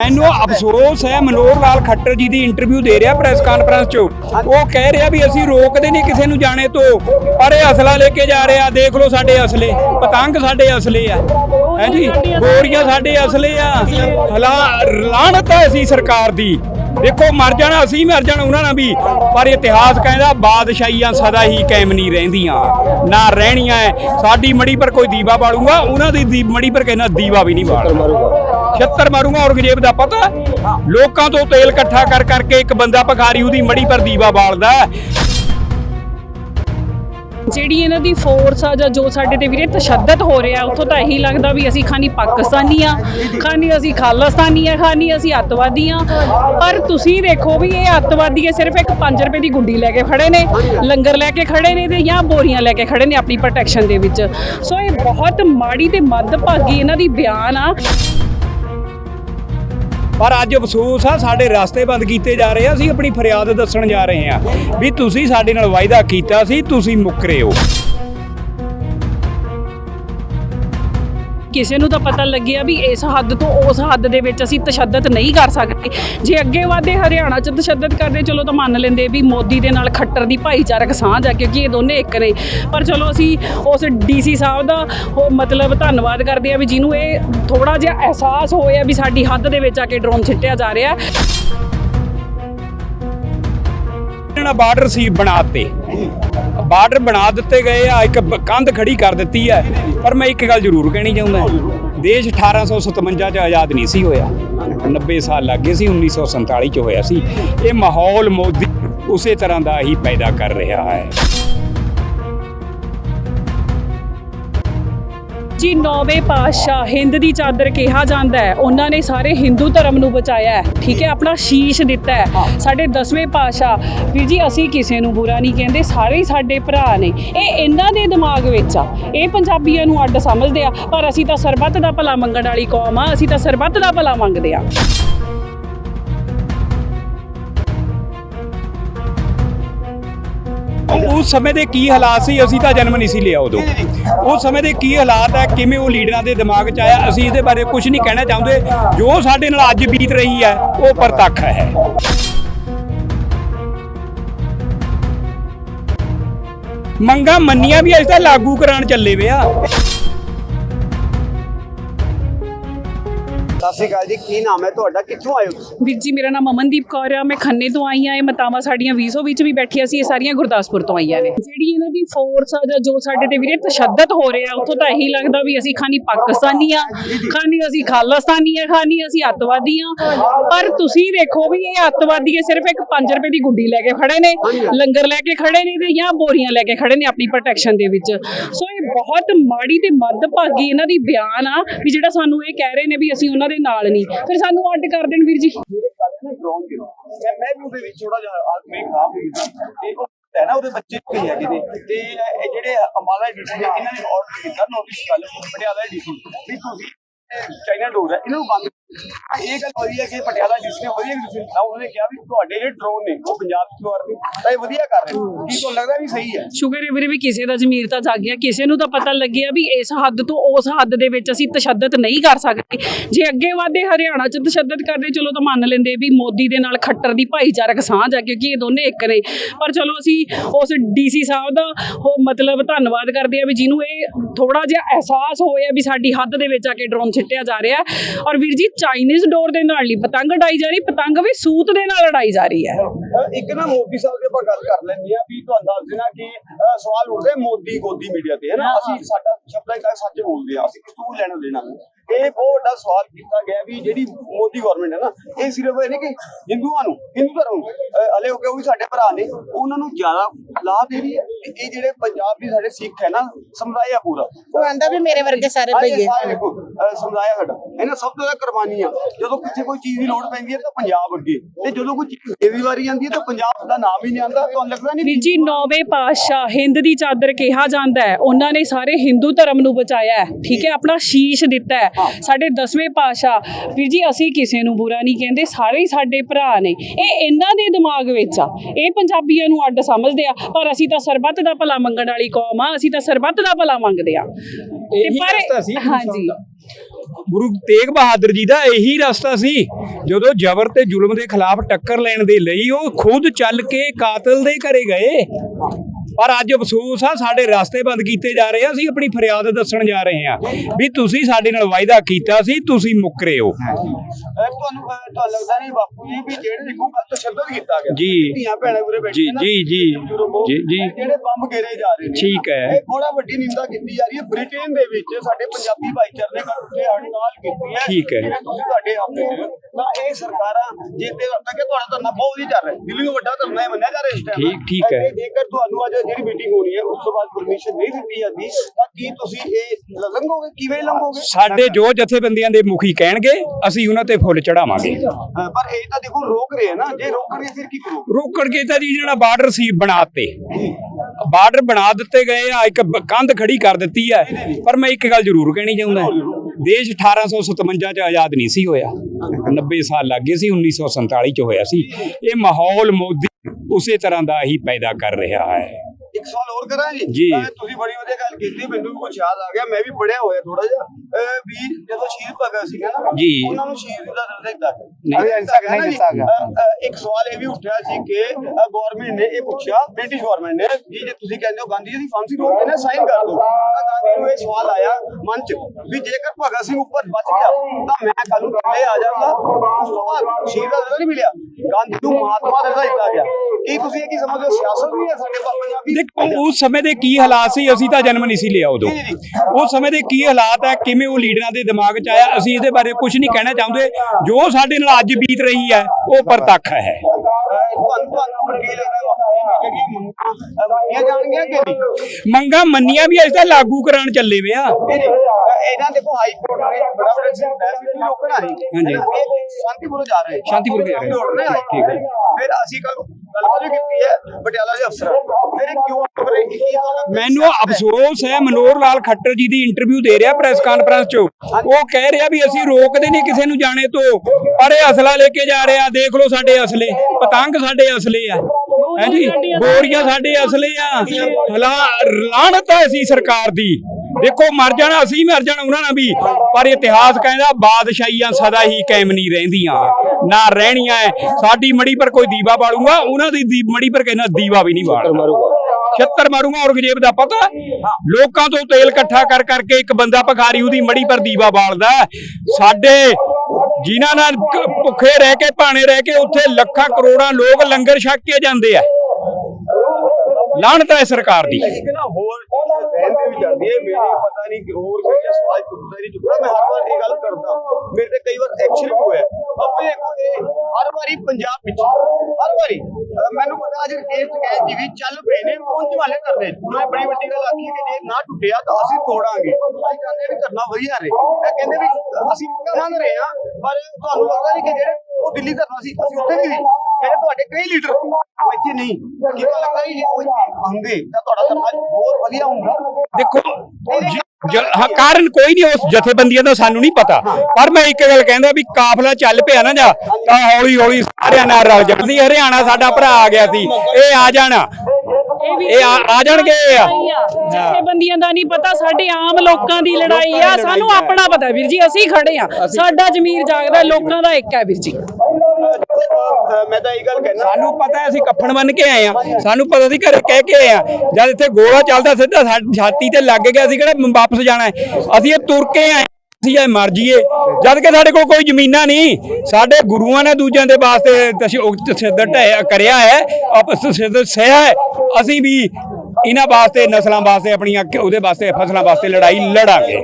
ਮੈਨੂੰ ਅਫਸੋਸ ਹੈ, ਮਨੋਹਰ ਲਾਲ ਖੱਟਰ ਜੀ ਦੀ ਇੰਟਰਵਿਊ ਦੇ ਰਿਹਾ ਪ੍ਰੈਸ ਕਾਨਫਰੰਸ 'ਚ। ਉਹ ਕਹਿ ਰਿਹਾ ਵੀ ਅਸੀਂ ਰੋਕਦੇ ਨਹੀਂ ਕਿਸੇ ਨੂੰ ਜਾਣੇ ਤੋਂ, ਪਰ ਇਹ ਅਸਲਾ ਲੈ ਕੇ ਜਾ ਰਿਹਾ। ਦੇਖ ਲਓ ਸਾਡੇ ਅਸਲੇ, ਪਤੰਗ ਸਾਡੇ ਅਸਲੇ ਆ। ਹੈ ਜੀ? ਗੋਰੀਆਂ ਸਾਡੇ ਅਸਲੇ ਆ। ਹਲਾ, ਲਾਹਨਤ ਹੈ ਅਸੀਂ ਸਰਕਾਰ ਦੀ। ਦੇਖੋ, ਮਰ ਜਾਣਾ, ਅਸੀਂ ਮਰ ਜਾਣਾ ਉਹਨਾਂ ਨਾਲ ਵੀ, ਪਰ ਇਤਿਹਾਸ ਕਹਿੰਦਾ ਬਾਦਸ਼ਾਹੀਆਂ ਸਦਾ ਹੀ ਕਾਇਮ ਨਹੀਂ ਰਹਿੰਦੀਆਂ। ਨਾ ਰਹਿਣੀਆਂ ਸਾਡੀ ਮੜੀ ਪਰ ਕੋਈ ਦੀਵਾ ਬਾਲੂਗਾ, ਉਹਨਾਂ ਦੀ ਮੜੀ ਪਰ ਕਹਿੰਦਾ ਦੀਵਾ ਵੀ ਨਹੀਂ ਬਾਲਦਾ ਛੱਤਰ ਮਾਰੂਗਾ ਔਰੰਗਜ਼ੇਬ ਦਾ ਪਤਾ। ਲੋਕਾਂ ਤੋਂ ਤੇਲ ਇਕੱਠਾ ਕਰ ਕਰਕੇ ਇੱਕ ਬੰਦਾ ਭਖਾਰੀ ਉਹਦੀ ਮੜੀ ਪਰ ਦੀਵਾ ਬਾਲਦਾ। ਜਿਹੜੀ ਇਹਨਾਂ ਦੀ ਫੋਰਸ ਆ ਜਾਂ ਜੋ ਸਾਡੇ ਤੇ ਵੀਰੇ ਤਸ਼ੱਦਦ ਹੋ ਰਿਹਾ, ਉੱਥੋਂ ਤਾਂ ਇਹੀ ਲੱਗਦਾ ਵੀ ਅਸੀਂ ਖਾਨੀ ਪਾਕਿਸਤਾਨੀ ਆ ਖਾਨੀ ਅਸੀਂ ਖਾਲਿਸਤਾਨੀ ਆ ਖਾਨੀ ਅਸੀਂ ਅੱਤਵਾਦੀ ਆ। ਪਰ ਤੁਸੀਂ ਦੇਖੋ ਵੀ ਇਹ ਅੱਤਵਾਦੀ ਹੈ ਸਿਰਫ ਇੱਕ 5 ਰੁਪਏ ਦੀ ਗੁੰਡੀ ਲੈ ਕੇ ਖੜੇ ਨੇ, ਲੰਗਰ ਲੈ ਕੇ ਖੜੇ ਨੇ ਤੇ ਜਾਂ ਬੋਰੀਆਂ ਲੈ ਕੇ ਖੜੇ ਨੇ ਆਪਣੀ ਪ੍ਰੋਟੈਕਸ਼ਨ ਦੇ ਵਿੱਚ। ਸੋ ਇਹ ਬਹੁਤ ਮਾੜੀ ਤੇ ਮੱਦਭਾਗੀ ਇਹਨਾਂ ਦੀ ਬਿਆਨ ਆ। ਪਰ ਅੱਜ ਅਫਸੋਸ ਆ, ਸਾਡੇ ਰਸਤੇ ਬੰਦ ਕੀਤੇ ਜਾ ਰਹੇ ਆ, ਅਸੀਂ ਆਪਣੀ ਫਰਿਆਦ ਦੱਸਣ ਜਾ ਰਹੇ ਆ ਵੀ ਤੁਸੀਂ ਸਾਡੇ ਨਾਲ ਵਾਅਦਾ ਕੀਤਾ ਸੀ, ਤੁਸੀਂ ਮੁੱਕਰੇ ਹੋ। ਕਿਸੇ ਨੂੰ ਤਾਂ ਪਤਾ ਲੱਗਿਆ ਵੀ ਇਸ ਹੱਦ ਤੋਂ ਉਸ ਹੱਦ ਦੇ ਵਿੱਚ ਅਸੀਂ ਤਸ਼ੱਦਦ ਨਹੀਂ ਕਰ ਸਕਦੇ। ਜੇ ਅੱਗੇ ਵਾਦੇ ਹਰਿਆਣਾ 'ਚ ਤਸ਼ੱਦਦ ਕਰਦੇ, ਚਲੋ ਤਾਂ ਮੰਨ ਲੈਂਦੇ ਵੀ ਮੋਦੀ ਦੇ ਨਾਲ ਖੱਟਰ ਦੀ ਭਾਈਚਾਰਕ ਸਾਂਝ ਆ, ਕਿਉਂਕਿ ਇਹ ਦੋਨੇ ਇੱਕ ਨੇ। ਪਰ ਚਲੋ ਅਸੀਂ ਉਸ ਡੀਸੀ ਸਾਹਿਬ ਦਾ ਉਹ ਮਤਲਬ ਧੰਨਵਾਦ ਕਰਦੇ ਆ ਵੀ ਜਿਹਨੂੰ ਇਹ ਥੋੜਾ ਜਿਹਾ ਅਹਿਸਾਸ ਹੋਇਆ ਵੀ ਸਾਡੀ ਹੱਦ ਦੇ ਵਿੱਚ ਆ ਕੇ ਡਰੋਨ ਛਿੱਟਿਆ ਜਾ ਰਿਹਾ। ਇਹਨਾਂ ਬਾਰਡਰ ਸੀ ਬਣਾਤੇ ਬਾਰਡਰ ਬਣਾ ਦਿੱਤੇ ਗਏ ਆ, ਇੱਕ ਕੰਧ ਖੜੀ ਕਰ ਦਿੱਤੀ ਹੈ। ਪਰ ਮੈਂ ਇੱਕ ਗੱਲ ਜ਼ਰੂਰ ਕਹਿਣੀ ਚਾਹੁੰਦਾ ਦੇਸ਼ 1857 ਚ ਆਜ਼ਾਦ ਨਹੀਂ ਸੀ ਹੋਇਆ। 90 ਸਾਲ ਲੱਗੇ ਸੀ 1947 ਚ ਹੋਇਆ ਸੀ। ਇਹ ਮਾਹੌਲ ਮੋਦੀ ਉਸੇ ਤਰ੍ਹਾਂ ਦਾ ਹੀ ਪੈਦਾ ਕਰ ਰਿਹਾ ਹੈ। ਜੀ ਨੌਵੇਂ ਪਾਤਸ਼ਾਹ ਹਿੰਦ ਦੀ ਚਾਦਰ ਕਿਹਾ ਜਾਂਦਾ ਹੈ। ਉਹਨਾਂ ਨੇ ਸਾਰੇ ਹਿੰਦੂ ਧਰਮ ਨੂੰ ਬਚਾਇਆ ਹੈ। ਠੀਕ ਹੈ ਆਪਣਾ ਸ਼ੀਸ਼ ਦਿੱਤਾ ਹੈ। ਸਾਡੇ ਦਸਵੇਂ ਪਾਤਸ਼ਾਹ ਵੀਰ ਜੀ ਅਸੀਂ ਕਿਸੇ ਨੂੰ ਬੁਰਾ ਨਹੀਂ ਕਹਿੰਦੇ ਸਾਰੇ ਹੀ ਸਾਡੇ ਭਰਾ ਨੇ। ਇਹ ਇਹਨਾਂ ਦੇ ਦਿਮਾਗ ਵਿੱਚ ਆ। ਇਹ ਪੰਜਾਬੀਆਂ ਨੂੰ ਅੱਡ ਸਮਝਦੇ ਆ। ਪਰ ਅਸੀਂ ਤਾਂ ਸਰਬੱਤ ਦਾ ਭਲਾ ਮੰਗਣ ਵਾਲੀ ਕੌਮ ਆ। ਅਸੀਂ ਤਾਂ ਸਰਬੱਤ ਦਾ ਭਲਾ ਮੰਗਦੇ ਆ। ਉਸ ਸਮੇਂ ਦੇ ਕੀ ਹਾਲਾਤ ਸੀ ਅਸੀਂ ਤਾਂ ਜਨਮ ਨਹੀਂ ਸੀ ਲਿਆ ਉਦੋਂ। ਉਸ ਸਮੇਂ ਦੇ ਕੀ ਹਾਲਾਤ ਹੈ ਕਿਵੇਂ ਉਹ ਲੀਡਰਾਂ ਦੇ ਦਿਮਾਗ 'ਚ ਆਇਆ ਅਸੀਂ ਇਹਦੇ ਬਾਰੇ ਕੁਝ ਨਹੀਂ ਕਹਿਣਾ ਚਾਹੁੰਦੇ। ਜੋ ਸਾਡੇ ਨਾਲ ਅੱਜ ਬੀਤ ਰਹੀ ਹੈ ਉਹ ਪ੍ਰਤੱਖ ਹੈ। ਮੰਗਾ ਮੰਨੀਆਂ ਵੀ ਅਸੀਂ ਤਾਂ ਲਾਗੂ ਕਰਾਉਣ ਚੱਲੇ ਵੇ ਆ। ਸਤਿ ਸ਼੍ਰੀ ਅਕਾਲ ਜੀ, ਕੀ ਨਾਮ ਹੈ ਤੁਹਾਡਾ? ਕਿੱਥੋਂ ਆਏ ਹੋ ਤੁਸੀਂ? ਵੀਰ ਜੀ, ਮੇਰਾ ਨਾਮ ਅਮਨਦੀਪ ਕੌਰ ਆ। ਮੈਂ ਖੰਨੇ ਤੋਂ ਆਈ ਆ ਇਹ ਮਤਾਵਾਂ ਸਾਡੀਆਂ ਵੀਸੋ ਵਿੱਚ ਵੀ ਬੈਠੀਆਂ ਸੀ। ਇਹ ਸਾਰੀਆਂ ਗੁਰਦਾਸਪੁਰ ਤੋਂ ਆਈਆਂ ਨੇ। ਜਿਹੜੀ ਇਹਨਾਂ ਦੀ ਫੋਰਸ ਆ ਜਾਂ ਜੋ ਸਾਡੇ ਤੇ ਵੀਰੇ ਤਸ਼ੱਦਦ ਹੋ ਰਿਹਾ, ਉੱਥੋਂ ਤਾਂ ਇਹੀ ਲੱਗਦਾ ਵੀ ਅਸੀਂ ਖਾਨੀ ਪਾਕਿਸਤਾਨੀ ਆ, ਖਾਨੀ ਅਸੀਂ ਖਾਲਿਸਤਾਨੀ ਆ, ਖਾਨੀ ਅਸੀਂ ਅੱਤਵਾਦੀ ਆ। ਪਰ ਤੁਸੀਂ ਦੇਖੋ ਵੀ ਇਹ ਅੱਤਵਾਦੀ ਹੈ ਸਿਰਫ ਇੱਕ 5 ਰੁਪਏ ਦੀ ਗੁੱਡੀ ਲੈ ਕੇ ਖੜੇ ਨੇ, ਲੰਗਰ ਲੈ ਕੇ ਖੜੇ ਨੇ ਤੇ ਜਾਂ ਬੋਰੀਆਂ ਲੈ ਕੇ ਖੜੇ ਨੇ ਆਪਣੀ ਪ੍ਰੋਟੈਕਸ਼ਨ ਦੇ ਵਿੱਚ। ਸੋ ਇਹ ਬਹੁਤ ਮਾੜੀ ਤੇ ਮੱਦਭਾਗੀ ਇਹਨਾਂ ਦੀ ਬਿਆਨ ਆ ਵੀ ਜਿਹੜਾ ਸਾਨੂੰ ਇਹ ਕਹਿ ਰਹੇ ਨੇ ਵੀ ਅਸੀਂ ਉਹਨਾਂ ਦੇ ਨਾਲ ਨਹੀਂ। ਫਿਰ ਸਾਨੂੰ ਅੱਡ ਕਰ ਦੇਣ ਵੀਰ ਜੀ। ਮੈਂ ਵੀ ਉਹਦੇ ਵਿੱਚ ਥੋੜਾ ਜਿਹਾ ਆਦਮੀ ਖਰਾਬ ਹੋ ਗਿਆ। ਹੈ ਨਾ ਉਹਦੇ ਬੱਚੇ ਵੀ ਹੈਗੇ ਨੇ। ਤੇ ਇਹ ਜਿਹੜੇ ਅੰਬਾਲਾ ਡੀਸੀ ਇਹਨਾਂ ਨੇ ਆਰਡਰ ਕੀਤਾ ਨੋਟਿਸ ਕੱਲ ਪਟਿਆਲਾ ਡੀਸੀ ਵੀ ਤੁਸੀਂ ਚਾਈਨਾ ਡੋਰ ਹੈ, ਇਹਨਾਂ ਨੂੰ ਬੰਦ ਇਹ ਗੱਲ ਹੋਈ ਹੈ ਕਿ ਪਟਿਆਲਾ ਡੀਸੀ ਨੇ ਵਧੀਆ ਡੀਸੀ ਨਾ ਉਹਨਾਂ ਕਿਹਾ ਵੀ ਤੁਹਾਡੇ ਜਿਹੜੇ ਡਰੋਨ ਨੇ, ਉਹ ਪੰਜਾਬ ਤੋਂ ਆ ਨੇ, ਤਾਂ ਇਹ ਵਧੀਆ ਕਰ ਰਹੇ ਕੀ ਤੁਹਾਨੂੰ ਲੱਗਦਾ ਵੀ ਸਹੀ ਹੈ? ਸ਼ੁਕਰ ਹੈ ਵੀਰੇ ਵੀ ਕਿਸੇ ਦਾ ਜ਼ਮੀਰ ਤਾਂ ਜਾਗ ਗਿਆ। ਕਿਸੇ ਨੂੰ ਤਾਂ ਪਤਾ ਲੱਗਿਆ ਵੀ ਇਸ ਹੱਦ ਤੋਂ ਉਸ ਹੱਦ ਦੇ ਵਿੱਚ ਅਸੀਂ ਤਸ਼ੱਦਦ ਨਹੀਂ ਕਰ ਸਕਦੇ। ਜੇ ਅੱਗੇ ਵਾਦੇ ਹਰਿਆਣਾ 'ਚ ਤਸ਼ੱਦਦ ਕਰਦੇ, ਚਲੋ ਤਾਂ ਮੰਨ ਲੈਂਦੇ ਵੀ ਮੋਦੀ ਦੇ ਨਾਲ ਖੱਟਰ ਦੀ ਭਾਈਚਾਰਕ ਸਾਂਝ ਆ, ਕਿਉਂਕਿ ਇਹ ਦੋਨੇ ਇੱਕ ਨੇ। ਪਰ ਚਲੋ ਅਸੀਂ ਉਸ ਡੀਸੀ ਸਾਹਿਬ ਦਾ ਉਹ ਮਤਲਬ ਧੰਨਵਾਦ ਕਰਦੇ ਆ ਵੀ ਜਿਹਨੂੰ ਇਹ ਥੋੜਾ ਜਿਹਾ ਅਹਿਸਾਸ ਹੋਇਆ ਵੀ ਸਾਡੀ ਹੱਦ ਦੇ ਵਿੱਚ ਆ ਕੇ ਡਰੋਨ ਛਿੱਟਿਆ ਜਾ ਰਿਹਾ। ਔਰ ਵੀਰ ਜੀ ਚਾਈਨੀਜ਼ ਡੋਰ ਦੇ ਨਾਲ ਨਹੀਂ ਪਤੰਗ ਉਡਾਈ ਜਾ ਰਹੀ ਪਤੰਗ ਵੀ ਸੂਤ ਦੇ ਨਾਲ ਉਡਾਈ ਜਾ ਰਹੀ ਹੈ। ਇੱਕ ਨਾ ਮੋਦੀ ਸਾਹਿਬ ਦੇ ਆਪਾਂ ਗੱਲ ਕਰ ਲੈਂਦੇ ਆ ਵੀ ਤੁਹਾਨੂੰ ਦੱਸ ਦੇਣਾ ਕਿ ਸਵਾਲ ਉੱਠਦੇ ਮੋਦੀ ਗੋਦੀ ਮੀਡੀਆ ਤੇ ਹੈ ਨਾ? ਅਸੀਂ ਸਾਡਾ ਸ਼ਬਦਾਂ ਦਾ ਸੱਚ ਬੋਲਦੇ ਆ ਅਸੀਂ ਕਿਸ ਤੋਂ ਲੈਣਾ ਦੇਣਾ। ਇਹ ਬਹੁਤ ਵੱਡਾ ਸਵਾਲ ਕੀਤਾ ਗਿਆ ਵੀ ਜਿਹੜੀ ਮੋਦੀ ਗਵਰਨਮੈਂਟ ਹੈ ਨਾ ਇਹ ਸਿਰਫ ਇਹ ਨਹੀਂ ਕਿ ਹਿੰਦੂਆਂ ਨੂੰ ਹਿੰਦੂ ਧਰਮ ਨੂੰ, ਹਲੇ ਹੋ ਕੇ ਉਹ ਵੀ ਸਾਡੇ ਭਰਾ ਨੇ ਉਹਨਾਂ ਨੂੰ ਜ਼ਿਆਦਾ ਲਾਭ ਦੇ ਰਹੀ ਹੈ। ਤੇ ਇਹ ਜਿਹੜੇ ਪੰਜਾਬ ਦੀ ਸਾਡੇ ਸਿੱਖ ਹੈ ਨਾ ਸਮੁਦਾਇ ਆ ਪੂਰਾ। ਉਹ ਆਂਦਾ ਵੀ ਮੇਰੇ ਵਰਗੇ ਸਾਰੇ ਭਈਏ। ਸਮੁਦਾਇ ਸਾਡਾ। ਇਹਨਾਂ ਸਭ ਤੋਂ ਜ਼ਿਆਦਾ ਕੁਰਬਾਨੀ ਆ। ਜਦੋਂ ਕਿੱਥੇ ਕੋਈ ਚੀਜ਼ ਦੀ ਲੋੜ ਪੈਂਦੀ ਹੈ ਤਾਂ ਪੰਜਾਬ ਅੱਗੇ। ਤੇ ਜਦੋਂ ਕੋਈ ਚੀਜ਼ ਦੇਵੀ ਵਾਰੀ ਆਉਂਦੀ ਹੈ ਤਾਂ ਪੰਜਾਬ ਦਾ ਨਾਮ ਹੀ ਨਹੀਂ ਆਉਂਦਾ। ਤੁਹਾਨੂੰ ਲੱਗਦਾ ਨਹੀਂ? ਵੀਰ ਜੀ ਨੌਵੇਂ ਪਾਤਸ਼ਾਹ ਹਿੰਦ ਦੀ ਚਾਦਰ ਕਿਹਾ ਜਾਂਦਾ ਹੈ। ਉਹਨਾਂ ਨੇ ਸਾਰੇ ਹਿੰਦੂ ਧਰਮ ਨੂੰ ਬਚਾਇਆ ਹੈ। ਠੀਕ ਹੈ ਆਪਣਾ ਸ਼ੀਸ਼ ਦਿੱਤਾ ਹੈ। ਸਾਡੇ ਦਸਵੇਂ ਪਾਤਸ਼ਾਹ ਵੀਰ ਜੀ ਅਸੀਂ ਕਿਸੇ ਨੂੰ ਬੁਰਾ ਨਹੀਂ ਕਹਿੰਦੇ ਸਾਰੇ ਹੀ ਸਾਡੇ ਭਰਾ ਨੇ। ਇਹ ਇਹਨਾਂ ਦੇ ਦਿਮਾਗ ਵਿੱਚ ਆ। ਇਹ ਪੰਜਾਬੀਆਂ ਨੂੰ ਅੱਡ ਸਮਝਦੇ ਆ। ਪਰ ਅਸੀਂ ਤਾਂ ਸਰਬੱਤ ਦਾ ਭਲਾ ਮੰਗਣ ਵਾਲੀ ਕੌਮ ਆ। ਅਸੀਂ ਤਾਂ ਸਰਬੱਤ ਦਾ ਭਲਾ ਮੰਗਦੇ ਆ। ਤੇ ਇਹੀ ਰਸਤਾ ਸੀ ਗੁਰੂ ਸਾਹਿਬ ਹਾਂਜੀ। ਗੁਰੂ ਤੇਗ ਬਹਾਦਰ ਜੀ ਦਾ ਇਹੀ ਰਸਤਾ ਸੀ। ਜਦੋਂ ਜ਼ਬਰ ਤੇ ਜ਼ੁਲਮ ਦੇ ਖਿਲਾਫ ਟੱਕਰ ਲੈਣ ਦੇ ਲਈ ਉਹ ਖੁਦ ਚੱਲ ਕੇ ਕਾਤਲ ਦੇ ਘਰੇ ਗਏ। ਪਰ ਅੱਜ ਅਫਸੋਸ ਆ ਸਾਡੇ ਰਸਤੇ ਬੰਦ ਕੀਤੇ ਜਾ ਰਹੇ ਆ ਅਸੀਂ ਆਪਣੀ ਫਰਿਆਦ ਦੱਸਣ ਜਾ ਰਹੇ ਆ ਵੀ ਤੁਸੀਂ ਸਾਡੇ ਨਾਲ ਵਾਅਦਾ ਕੀਤਾ ਸੀ ਤੁਸੀਂ ਮੁੱਕਰੇ ਹੋ ਤੁਹਾਨੂੰ ਤੁਹਾਨੂੰ ਲੱਗਦਾ ਨਹੀਂ ਬਾਪੂ ਜੀ ਵੀ ਜਿਹੜੇ ਦੇਖੋ ਤਸ਼ੱਦਦ ਕੀਤਾ ਗਿਆ ਜੀ। ਧੀਆਂ ਭੈਣਾਂ ਉਰੇ ਨਾ, ਜੀ, ਜੀ। ਜੀ, ਜੀ। ਜਿਹੜੇ ਬੰਬ ਗੇਰੇ ਜਾ ਰਹੇ ਨੇ ਠੀਕ ਹੈ। ਇਹ ਬੜਾ ਵੱਡੀ ਨਿੰਦਾ ਕੀਤੀ ਜਾ ਰਹੀ ਹੈ ਬ੍ਰਿਟੇਨ ਦੇ ਵਿੱਚ ਸਾਡੇ ਪੰਜਾਬੀ ਭਾਈਚਾਰੇ ਨੇ ਕੱਟੇ ਹੜਤਾਲ ਕੀਤੀ ਹੈ ਠੀਕ ਹੈ। ਜਿਵੇਂ ਤੁਸੀਂ ਤੁਹਾਡੇ ਹੱਥ ਵਿੱਚ ਤਾਂ ਇਹ ਸਰਕਾਰਾਂ ਜੇ ਤੇ ਤੱਕ ਤੁਹਾਡਾ ਧਰਨਾ ਬਹੁਤ ਹੀ ਚੱਲ ਰਿਹਾ ਦਿੱਲੀ ਨੂੰ ਵੱਡਾ ਧਰਨਾ ਇਹ ਮੰਨਿਆ ਜਾ ਰਿਹਾ ਇਸ ਟਾਈਮ ਠੀਕ- ਠੀਕ ਹੈ। ਤੇ ਜੇਕਰ ਤੁਹਾਨੂੰ ਅੱਜ ਜਿਹੜੀ ਮੀਟਿੰਗ ਹੋਣੀ ਹੈ ਉਸ ਤੋਂ ਬਾਅਦ ਪਰਮਿਸ਼ਨ ਨਹੀਂ ਦਿੱਤੀ ਜਾਂਦੀ ਤਾਂ ਕੀ ਤੁਸੀਂ ਇਹ ਲੰਘੋਗੇ? ਕਿਵੇਂ ਲੰਘੋਗੇ? ਸਾਡੇ ਜੋ ਜਥੇਬੰਦੀਆਂ ਦੇ ਮੁਖੀ ਕਹਿਣਗੇ ਅਸੀਂ ਉਹਨਾਂ ਤੇ ਫੁੱਲ ਚੜਾਵਾਂਗੇ ਪਰ ਇਹ ਤਾਂ ਦੇਖੋ ਰੋਕ ਰਹੇ ਆ ਨਾ। ਜੇ ਰੋਕਣਗੇ ਫਿਰ ਕੀ ਕਰੋਗੇ? ਰੋਕਣ ਕੇ ਤਾਂ ਜੀ ਜਿਹੜਾ ਬਾਰਡਰ ਸੀ ਬਣਾਤੇ ਬਾਰਡਰ ਬਣਾ ਦਿੱਤੇ ਗਏ ਆ ਇੱਕ ਕੰਧ ਖੜੀ ਕਰ ਦਿੱਤੀ ਹੈ ਪਰ ਮੈਂ ਇੱਕ ਗੱਲ ਜ਼ਰੂਰ ਕਹਿਣੀ ਚਾਹੁੰਦਾ। ਦੇਸ਼ 1857 ਚ ਆਜ਼ਾਦ ਨਹੀਂ ਸੀ ਹੋਇਆ। 90 ਸਾਲ ਲੱਗੇ ਸੀ 1947 ਚ ਹੋਇਆ ਸੀ। ਇਹ ਮਾਹੌਲ ਮੋਦੀ ਉਸੇ ਤਰ੍ਹਾਂ ਦਾ ਹੀ ਪੈਦਾ ਕਰ ਰਿਹਾ ਹੈ। ਇੱਕ ਸਵਾਲ ਹੋਰ ਕਰਾਂ ਜੀ। ਤੁਸੀਂ ਬੜੀ ਵਧੀਆ ਗੱਲ ਕੀਤੀ ਮੈਨੂੰ ਵੀ ਕੁਝ ਯਾਦ ਆ ਗਿਆ ਮੈਂ ਵੀ ਪੜਿਆ ਹੋਇਆ ਥੋੜਾ ਜਿਹਾ। ਵੀ ਜਦੋਂ ਸ਼ਹੀਦ ਭਗਤ ਸਿੰਘ ਹੈ ਨਾ। ਉਹਨਾਂ ਨੂੰ ਸ਼ਹੀਦ ਦਾ ਦਰਜਾ ਦਿੱਤਾ ਨਹੀਂ। ਦਿੱਤਾ ਗਿਆ ਇੱਕ ਸਵਾਲ ਇਹ ਵੀ ਉੱਠਿਆ ਸੀ ਕਿ ਗਵਰਨਮੈਂਟ ਨੇ ਇਹ ਪੁੱਛਿਆ ਬ੍ਰਿਟਿਸ਼ ਗਵਰਨਮੈਂਟ ਨੇ ਜੀ ਜੇ ਤੁਸੀਂ ਕਹਿੰਦੇ ਹੋ ਗਾਂਧੀ ਦੀ ਫਾਂਸੀ ਰੋਕ ਨਾ ਸਾਈਨ ਕਰ ਦਿਓ ਤਾਂ ਗਾਂਧੀ ਨੂੰ ਇਹ ਸਵਾਲ ਆਇਆ ਮਨ ਚ ਵੀ ਜੇਕਰ ਭਗਤ ਸਿੰਘ ਉੱਪਰ ਬਚ ਗਿਆ ਤਾਂ ਮੈਂ ਕੱਲ ਨੂੰ ਥੱਲੇ ਆ ਜਾਊਂਗਾ। ਉਸ ਤੋਂ ਬਾਅਦ ਸ਼ਹੀਦ ਦਾ ਦਰਜਾ ਨਹੀਂ ਮਿਲਿਆ। ਗਾਂਧੀ ਨੂੰ ਮਹਾਤਮਾ ਦਾ ਦਰਜਾ ਦਿੱਤਾ ਗਿਆ। ਕੀ ਤੁਸੀਂ ਇਹ ਕੀ ਸਮਝਦੇ ਹੋ? ਸਿਆਸਤ ਵੀ ਹੈ ਸਾਡੇ ਪੰਜਾਬੀ ਦੇਖੋ ਉਸ ਸਮੇਂ ਦੇ ਕੀ ਹਾਲਾਤ ਸੀ ਅਸੀਂ ਤਾਂ ਜਨਮ ਨਹੀਂ ਸੀ ਲਿਆ ਉਦੋਂ। ਉਸ ਸਮੇਂ ਦੇ ਕੀ ਹਾਲਾਤ ਹੈ ਕਿਵੇਂ ਉਹ ਲੀਡਰਾਂ ਦੇ ਦਿਮਾਗ 'ਚ ਆਇਆ ਅਸੀਂ ਇਹਦੇ ਬਾਰੇ ਕੁਝ ਨਹੀਂ ਕਹਿਣਾ ਚਾਹੁੰਦੇ ਜੋ ਸਾਡੇ ਨਾਲ ਅੱਜ ਬੀਤ ਰਹੀ ਹੈ ਉਹ ਪ੍ਰਤੱਖ ਹੈ ਮੰਗਾਂ ਮੰਨੀਆਂ ਵੀ ਅਸੀਂ ਤਾਂ ਲਾਗੂ ਕਰਾਉਣ ਚੱਲੇ ਵੇ ਆ ਇਹਨਾਂ ਦੇਖੋ ਹਾਈ ਕੋਰਟ ਨੇ ਬੜਾ ਹੈ ਵੀ ਰੋਕਣਾ ਨਹੀਂ ਹਾਂਜੀ। ਸ਼ਾਂਤੀਪੁਰ ਜਾ ਰਹੇ ਸ਼ਾਂਤੀਪੁਰ ਜਾ ਰਹੇ। ਨੇ ਠੀਕ ਹੈ। ਫਿਰ ਅਸੀਂ ਕੱਲ ਕੀਤੀ ਹੈ ਪਟਿਆਲਾ ਦੇ ਅਫਸਰ ਫਿਰ ਕਿਉਂ ਮੈਨੂੰ ਅਫਸੋਸ ਹੈ ਮਨੋਹਰ ਲਾਲ ਖੱਟਰ ਜੀ ਦੀ ਇੰਟਰਵਿਊ ਦੇ ਰਿਹਾ ਪ੍ਰੈਸ ਕਾਨਫਰੰਸ 'ਚ। ਉਹ ਕਹਿ ਰਿਹਾ ਵੀ ਅਸੀਂ ਰੋਕਦੇ ਨਹੀਂ ਕਿਸੇ ਨੂੰ ਜਾਣੇ ਤੋਂ ਪਰ ਇਹ ਅਸਲਾ ਲੈ ਕੇ ਜਾ ਰਿਹਾ ਦੇਖ ਲਓ ਸਾਡੇ ਅਸਲੇ। ਪਤੰਗ ਸਾਡੇ ਅਸਲੇ ਆ। ਹਾਂਜੀ ਗੋਰੀਆਂ ਸਾਡੇ ਅਸਲੇ ਆ। ਹਲਾ ਲਾਣਤ ਹੈ ਅਸੀਂ ਸਰਕਾਰ ਦੀ। ਦੇਖੋ ਮਰ ਜਾਣਾ ਅਸੀਂ ਮਰ ਜਾਣਾ ਉਹਨਾਂ ਨਾਲ ਵੀ। ਪਰ ਇਤਿਹਾਸ ਕਹਿੰਦਾ ਬਾਦਸ਼ਾਹੀਆਂ ਸਦਾ ਹੀ ਕਾਇਮ ਨਹੀਂ ਰਹਿੰਦੀਆਂ। ਨਾ ਰਹਿਣੀਆਂ। ਸਾਡੀ ਮੜੀ ਪਰ ਕੋਈ ਦੀਵਾ ਬਾਲੂਗਾ ਉਹਨਾਂ ਦੀ ਦੀ ਮੜੀ ਪਰ ਕਹਿੰਦਾ ਦੀਵਾ ਵੀ ਨਹੀਂ ਬਾਲਦਾ ਛੱਤਰ ਮਾਰੂਗਾ। ਔਰੰਗਜ਼ੇਬ ਦਾ ਪਤਾ। ਲੋਕਾਂ ਤੋਂ ਤੇਲ ਇਕੱਠਾ ਕਰ ਕਰਕੇ ਇੱਕ ਬੰਦਾ ਭਖਾਰੀ ਉਹਦੀ ਮੜੀ ਪਰ ਦੀਵਾ ਬਾਲਦਾ। ਸਾਡੇ ਜਿਨ੍ਹਾਂ ਨਾਲ ਭੁੱਖੇ ਰਹਿ ਕੇ ਭਾਣੇ ਰਹਿ ਕੇ ਉੱਥੇ ਲੱਖਾਂ ਕਰੋੜਾਂ ਲੋਕ ਲੰਗਰ ਛਕ ਕੇ ਜਾਂਦੇ ਆ। ਲਾਹਨਤ ਹੈ ਸਰਕਾਰ ਦੀ। ਇੱਕ ਨਾ ਹੋਰ ਰਹਿਣ ਦੇ ਵੀ ਜਾਂਦੀ ਹੈ ਮੇਰੇ ਪਤਾ ਨਹੀਂ ਕਿ ਹੋਰ ਕੋਈ ਸਵਾਲ ਚੁੱਕਦਾ ਨਹੀਂ ਚੁੱਕਦਾ ਮੈਂ ਹਰ ਵਾਰ ਇਹ ਗੱਲ ਕਰਦਾ ਮੇਰੇ ਤੇ ਕਈ ਵਾਰ ਐਕਸ਼ਨ ਵੀ ਹੋਇਆ। ਇਹ ਹਰ ਵਾਰੀ ਪੰਜਾਬ ਵਿੱਚ ਹਰ ਵਾਰੀ ਮੈਨੂੰ ਪਤਾ ਅੱਜ ਕੇਸ ਕੇਸ ਜਿਵੇਂ ਚੱਲ ਪਏ ਨੇ ਪਹੁੰਚ ਵਾਲੇ ਕਰਦੇ ਉਹਨਾਂ ਬੜੀ ਵੱਡੀ ਗੱਲ ਆਖੀ ਕਿ ਜੇ ਨਾ ਟੁੱਟਿਆ ਤਾਂ ਅਸੀਂ ਤੋੜਾਂਗੇ। ਅਸੀਂ ਕਹਿੰਦੇ ਵੀ ਕਰਨਾ ਵਧੀਆ ਰਹੇ। ਇਹ ਕਹਿੰਦੇ ਵੀ ਅਸੀਂ ਪੱਕਾ ਮੰਨ ਰਹੇ ਹਾਂ ਪਰ ਤੁਹਾਨੂੰ ਲੱਗਦਾ ਨਹੀਂ ਕਿ ਜਿਹੜੇ ਉਹ ਦਿੱਲੀ ਕਰਨਾ ਸੀ ਅਸੀਂ ਉੱਥੇ ਵੀ ਸੀ ਜਿਹੜੇ ਤੁਹਾਡੇ ਕਈ ਲੀਡਰ ਸੀ ਉਹ ਇੱਥੇ ਨਹੀਂ। ਕੀ ਤੁਹਾਨੂੰ ਲੱਗਦਾ ਨਹੀਂ ਜੇ ਆਉਂਦੇ ਤਾਂ ਤੁਹਾਡਾ ਕਰਨਾ ਹੋਰ ਵਧੀਆ ਹੁੰਦਾ। ਦੇਖੋ ਕਾਰਨ ਕੋਈ ਨਹੀਂ ਉਸ ਜਥੇਬੰਦੀਆਂ ਦਾ ਸਾਨੂੰ ਨਹੀਂ ਪਤਾ। ਪਰ ਮੈਂ ਇੱਕ ਗੱਲ ਕਹਿੰਦਾ ਵੀ ਕਾਫਲਾ ਚੱਲ ਪਿਆ ਨਾ ਜਾ ਤਾਂ ਹੌਲੀ ਹੌਲੀ ਸਾਰਿਆਂ ਨਾਲ ਰਲ ਜਾ ਅਸੀਂ ਹਰਿਆਣਾ ਸਾਡਾ ਭਰਾ ਆ ਗਿਆ ਸੀ ਇਹ ਆ ਜਾਣਾ। ਇਹ ਆ ਆ ਜਾਣਗੇ ਜਥੇਬੰਦੀਆਂ ਦਾ ਨਹੀਂ ਪਤਾ ਸਾਡੇ ਆਮ ਲੋਕਾਂ ਦੀ ਲੜਾਈ ਆ। ਸਾਨੂੰ ਆਪਣਾ ਪਤਾ ਵੀਰ ਜੀ ਅਸੀਂ ਖੜੇ ਆ। ਸਾਡਾ ਜ਼ਮੀਰ ਜਾਗਦਾ ਲੋਕਾਂ ਦਾ ਇੱਕ ਹੈ ਵੀਰ ਜੀ। ਮੈਂ ਤਾਂ ਇਹ ਗੱਲ ਕਹਿਣਾ। ਸਾਨੂੰ ਪਤਾ ਹੈ ਅਸੀਂ ਕੱਫਣ ਬੰਨ ਕੇ ਆਏ ਆ ਸਾਨੂੰ ਪਤਾ ਸੀ ਘਰੇ ਕਹਿ ਕੇ ਆਏ ਆ ਜਦ ਇੱਥੇ ਗੋਲਾ ਚੱਲਦਾ ਸਿੱਧਾ ਸਾਡੀ ਛਾਤੀ ਤੇ ਲੱਗ ਗਿਆ ਅਸੀਂ ਕਿਹੜਾ ਵਾਪਸ ਜਾਣਾ ਹੈ। ਅਸੀਂ ਇਹ ਤੁਰ ਕੇ ਆਏ ਅਸੀਂ ਇਹ ਮਰ ਜੀਏ ਜਦ ਕਿ ਸਾਡੇ ਕੋਲ ਕੋਈ ਜ਼ਮੀਨਾਂ ਨਹੀਂ। ਸਾਡੇ ਗੁਰੂਆਂ ਨੇ ਦੂਜਿਆਂ ਦੇ ਵਾਸਤੇ ਕਰਿਆ ਹੈ। ਆਪਸ ਸਹਿਆ ਅਸੀਂ ਵੀ ਇਹਨਾਂ ਵਾਸਤੇ ਨਸਲਾਂ ਵਾਸਤੇ ਆਪਣੀਆਂ ਉਹਦੇ ਵਾਸਤੇ ਫਸਲਾਂ ਵਾਸਤੇ ਲੜਾਈ ਲੜਾਂਗੇ।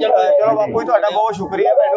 ਚਲੋ ਬਾਪੂ ਤੁਹਾਡਾ ਬਹੁਤ ਸ਼ੁਕਰੀਆ।